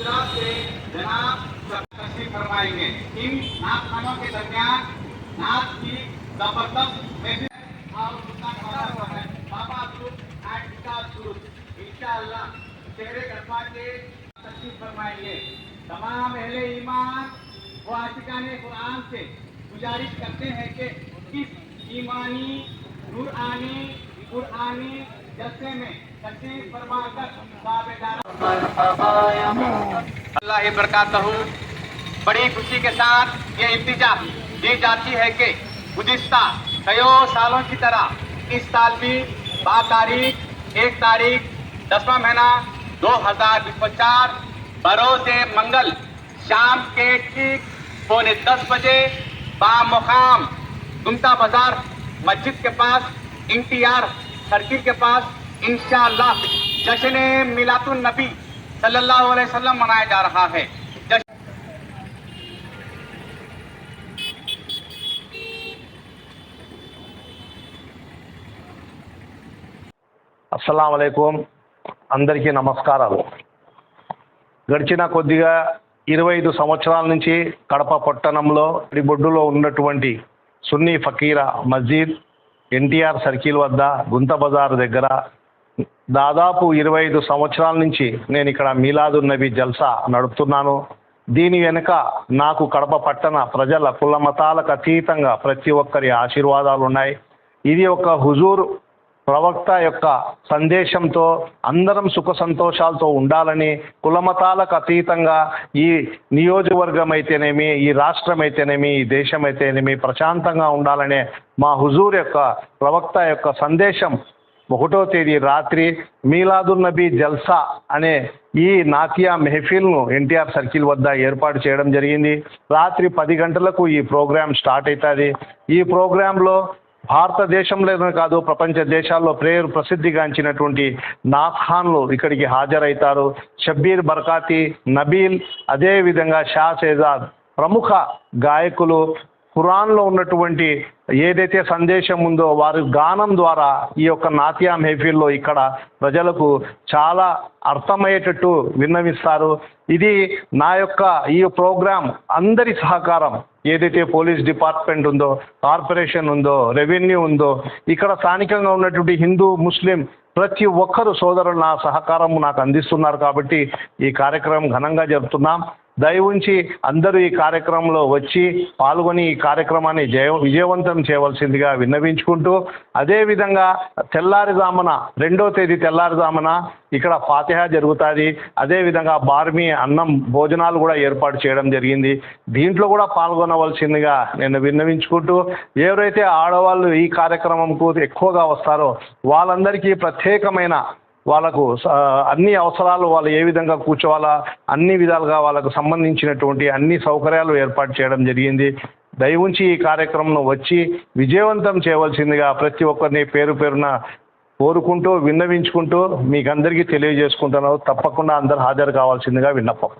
गुजरात से जनाब तस्वीर फरमाएँगे इन नाथ खानों के दरमियान नाथ की ज़बरदस्त बाबा इंशाअल्लाह चेहरे करमा के तस्वीर फरमाएँगे। तमाम अहले ईमान वो आशिकान कुरान से गुजारिश करते हैं कि इस ईमानी नूरानी कुरानी अल्लाह बरकातहू बड़ी खुशी के साथ ये इल्तिजा दी जाती है कि गुजश्ता कई सालों की तरह इस साल भी बात तारीख, एक तारीख, दसवा महीना दो हज़ार चार बरोज मंगल शाम के ठीक पौने दस बजे बामुकाम गुमता बाज़ार मस्जिद के पास इंटीआर सर्किल के पास इंशाअल्लाह जश्न मिलातुन नबी सल्लल्लाहु अलैहि वसल्लम मनाया जा रहा है जश्न అస్సలం అయికం అందరికీ నమస్కారాలు గడిచిన కొద్దిగా ఇరవై ఐదు సంవత్సరాల నుంచి కడప పట్టణంలో బొడ్డులో ఉన్నటువంటి సున్నీ ఫకీరా మస్జిద్ ఎన్టీఆర్ సర్కిల్ వద్ద గుంత బజార్ దగ్గర దాదాపు ఇరవై ఐదు సంవత్సరాల నుంచి నేను ఇక్కడ మీలాదు నబీ జల్సా నడుపుతున్నాను. దీని వెనుక నాకు కడప పట్టణ ప్రజల కుల మతాలకు అతీతంగా ప్రతి ఒక్కరి ఆశీర్వాదాలు ఉన్నాయి ఇది ఒక హుజూర్ ప్రవక్త యొక్క సందేశంతో అందరం సుఖ సంతోషాలతో ఉండాలని కులమతాలకు అతీతంగా ఈ నియోజకవర్గం అయితేనేమి ఈ రాష్ట్రం అయితేనేమి ఈ దేశం అయితేనేమి ప్రశాంతంగా ఉండాలనే మా హుజూర్ యొక్క ప్రవక్త యొక్క సందేశం ఒకటో తేదీ రాత్రి మీలాదుర్ నబీ జల్సా అనే ఈ నాతియా మెహఫిల్ను ఎన్టీఆర్ సర్కిల్ వద్ద ఏర్పాటు చేయడం జరిగింది. రాత్రి పది గంటలకు ఈ ప్రోగ్రాం స్టార్ట్ అవుతుంది. ఈ ప్రోగ్రాంలో భారతదేశంలోనే కాదు ప్రపంచ దేశాల్లో ప్రేయర్ ప్రసిద్ధిగాంచినటువంటి నాథాన్లు ఇక్కడికి హాజరవుతారు. షబ్బీర్ బర్కాతి నబీల్ అదేవిధంగా షా షేజాద్ ప్రముఖ గాయకులు ఖురాన్లో ఉన్నటువంటి ఏదైతే సందేశం ఉందో వారి గానం ద్వారా ఈ యొక్క నాట్యా మెహఫిల్లో ఇక్కడ ప్రజలకు చాలా అర్థమయ్యేటట్టు విన్నవిస్తారు. ఇది నా యొక్క ఈ ప్రోగ్రాం అందరి సహకారం. ఏదైతే పోలీస్ డిపార్ట్మెంట్ ఉందో కార్పొరేషన్ ఉందో రెవెన్యూ ఉందో ఇక్కడ స్థానికంగా ఉన్నటువంటి హిందూ ముస్లిం ప్రతి ఒక్కరు సోదరులు నా సహకారం నాకు అందిస్తున్నారు కాబట్టి ఈ కార్యక్రమం ఘనంగా జరుపుతున్నాం. దయ ఉంచి అందరూ ఈ కార్యక్రమంలో వచ్చి పాల్గొని ఈ కార్యక్రమాన్ని జయ విజయవంతం చేయవలసిందిగా విన్నవించుకుంటూ అదేవిధంగా తెల్లారిజామున రెండో తేదీ తెల్లారిజామున ఇక్కడ ఫాతిహా జరుగుతుంది. అదేవిధంగా బార్మీ అన్నం భోజనాలు కూడా ఏర్పాటు చేయడం జరిగింది. దీంట్లో కూడా పాల్గొనవలసిందిగా నేను విన్నవించుకుంటూ ఎవరైతే ఆడవాళ్ళు ఈ కార్యక్రమంకు ఎక్కువగా వస్తారో వాళ్ళందరికీ ప్రత్యేకమైన వాళ్ళకు అన్ని అవసరాలు వాళ్ళు ఏ విధంగా కూర్చోవాలా అన్ని విధాలుగా వాళ్ళకు సంబంధించినటువంటి అన్ని సౌకర్యాలు ఏర్పాటు చేయడం జరిగింది. దయవుంచి ఈ కార్యక్రమంలో వచ్చి విజయవంతం చేయవలసిందిగా ప్రతి ఒక్కరిని పేరు పేరున కోరుకుంటూ విన్నవించుకుంటూ మీకు అందరికీ తెలియజేసుకుంటున్నాను. తప్పకుండా అందరు హాజరు కావాల్సిందిగా విన్నపం.